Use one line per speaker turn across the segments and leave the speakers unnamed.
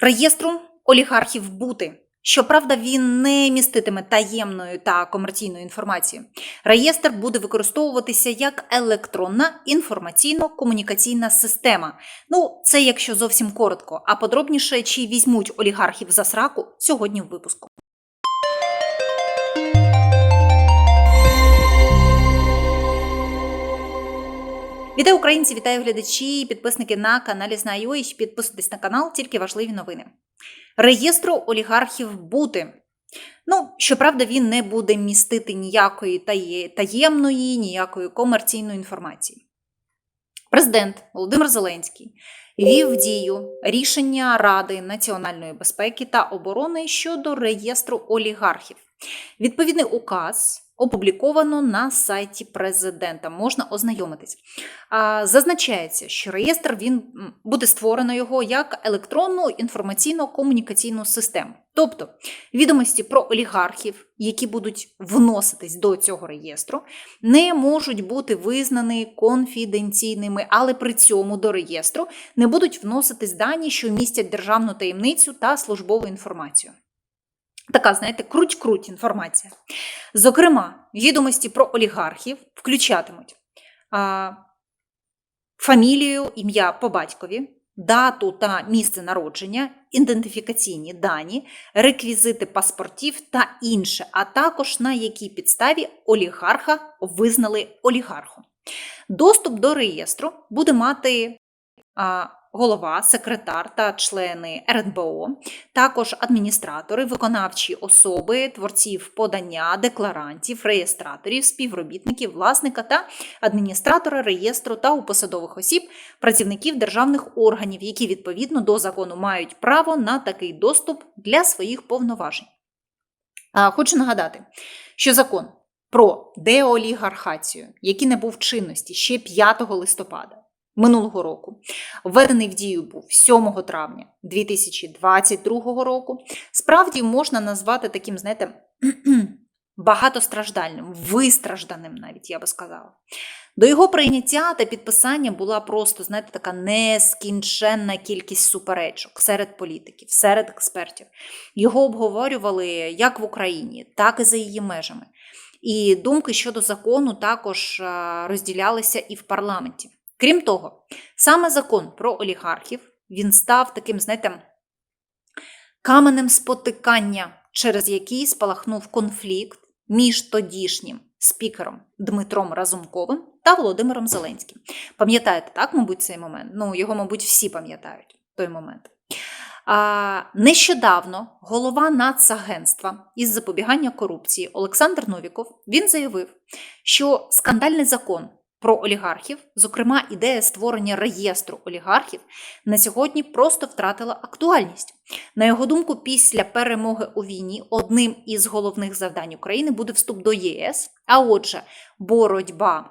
реєстру олігархів бути. Щоправда, він не міститиме таємної та комерційної інформації. Реєстр буде використовуватися як електронна інформаційно-комунікаційна система. Ну, це якщо зовсім коротко, а подробніше, чи візьмуть олігархів за сраку сьогодні в випуску. Вітаю українці, вітаю глядачі, підписники на каналі Знаю. Підписуйтесь на канал, тільки важливі новини. Реєстру олігархів бути. Ну, щоправда, він не буде містити ніякої таємної, ніякої комерційної інформації. Президент Володимир Зеленський вів в дію рішення Ради національної безпеки та оборони щодо реєстру олігархів. Відповідний указ опубліковано на сайті президента. Можна ознайомитись. Зазначається, що реєстр він буде створено його як електронну інформаційно-комунікаційну систему. Тобто відомості про олігархів, які будуть вноситись до цього реєстру, не можуть бути визнані конфіденційними, але при цьому до реєстру не будуть вноситись дані, що містять державну таємницю та службову інформацію. Така, знаєте, круть-круть інформація. Зокрема, відомості про олігархів включатимуть а, фамілію, ім'я по батькові, дату та місце народження, ідентифікаційні дані, реквізити паспортів та інше, а також на якій підставі олігарха визнали олігархом. Доступ до реєстру буде мати а, голова, секретар та члени РНБО, також адміністратори, виконавчі особи, творців подання, декларантів, реєстраторів, співробітників, власника та адміністратора реєстру та у посадових осіб, працівників державних органів, які відповідно до закону мають право на такий доступ для своїх повноважень. Хочу нагадати, що закон про деолігархацію, який не був чинності ще 5 листопада минулого року, введений в дію був 7 травня 2022 року, справді можна назвати таким, знаєте, багатостраждальним, вистражданим, навіть я би сказала. До його прийняття та підписання була просто, знаєте, така нескінченна кількість суперечок серед політиків, серед експертів. Його обговорювали як в Україні, так і за її межами. І думки щодо закону також розділялися і в парламенті. Крім того, саме закон про олігархів він став таким, знаєте, каменем спотикання, через який спалахнув конфлікт між тодішнім спікером Дмитром Разумковим та Володимиром Зеленським. Пам'ятаєте, так, мабуть, цей момент? Ну, його, мабуть, всі пам'ятають той момент. А, Нещодавно голова Нацагентства із запобігання корупції Олександр Новіков він заявив, що скандальний закон про олігархів, зокрема, ідея створення реєстру олігархів, на сьогодні просто втратила актуальність. На його думку, після перемоги у війні одним із головних завдань України буде вступ до ЄС, а отже, боротьба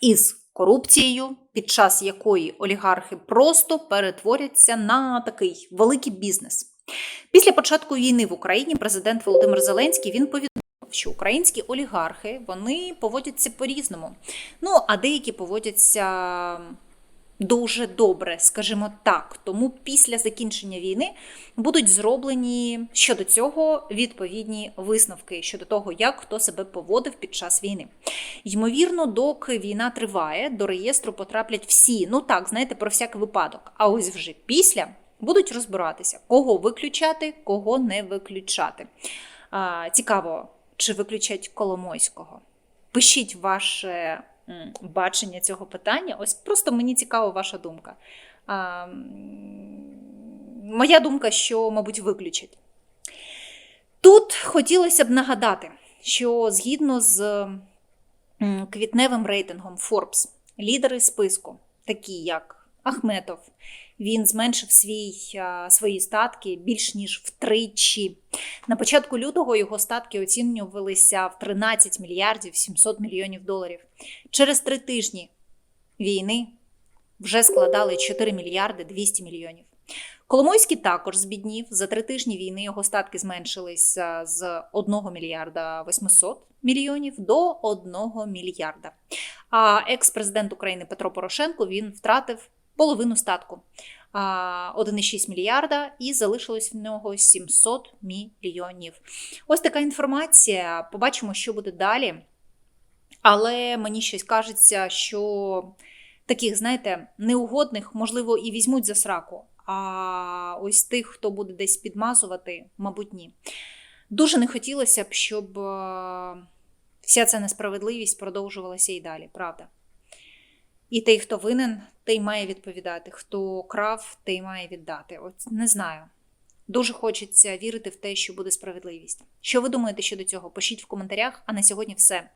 із корупцією, під час якої олігархи просто перетворяться на такий великий бізнес. Після початку війни в Україні президент Володимир Зеленський він повідомив, що українські олігархи вони поводяться по-різному. Ну, а деякі поводяться дуже добре, скажімо так. Тому після закінчення війни будуть зроблені щодо цього відповідні висновки щодо того, як хто себе поводив під час війни. Ймовірно, доки війна триває, до реєстру потраплять всі. Ну так, знаєте, про всяк випадок. А ось вже після будуть розбиратися, кого виключати, кого не виключати. А, Цікаво, чи виключать Коломойського. Пишіть ваше бачення цього питання. Ось просто мені цікава ваша думка. А, моя думка, що, мабуть, виключать. Тут хотілося б нагадати, що згідно з квітневим рейтингом Forbes, лідери списку, такі як Ахметов, він зменшив свій, свої статки більш ніж втричі. На початку лютого його статки оцінювалися в 13 мільярдів 700 мільйонів доларів. Через три тижні війни вже складали 4 мільярди 200 мільйонів. Коломойський також збіднів. За три тижні війни його статки зменшилися з 1 мільярда 800 мільйонів до 1 мільярда. А екс-президент України Петро Порошенко він втратив половину статку. 1,6 мільярда і залишилось в нього 700 мільйонів. Ось така інформація. Побачимо, що буде далі. Але мені щось кажеться, що таких, знаєте, неугодних, можливо, і візьмуть за сраку. А ось тих, хто буде десь підмазувати, мабуть, ні. Дуже не хотілося б, щоб е, вся ця несправедливість продовжувалася і далі, правда. І той, хто винен, той має відповідати. Хто крав, той має віддати. От не знаю. Дуже хочеться вірити в те, що буде справедливість. Що ви думаєте щодо цього? Пишіть в коментарях. А на сьогодні все.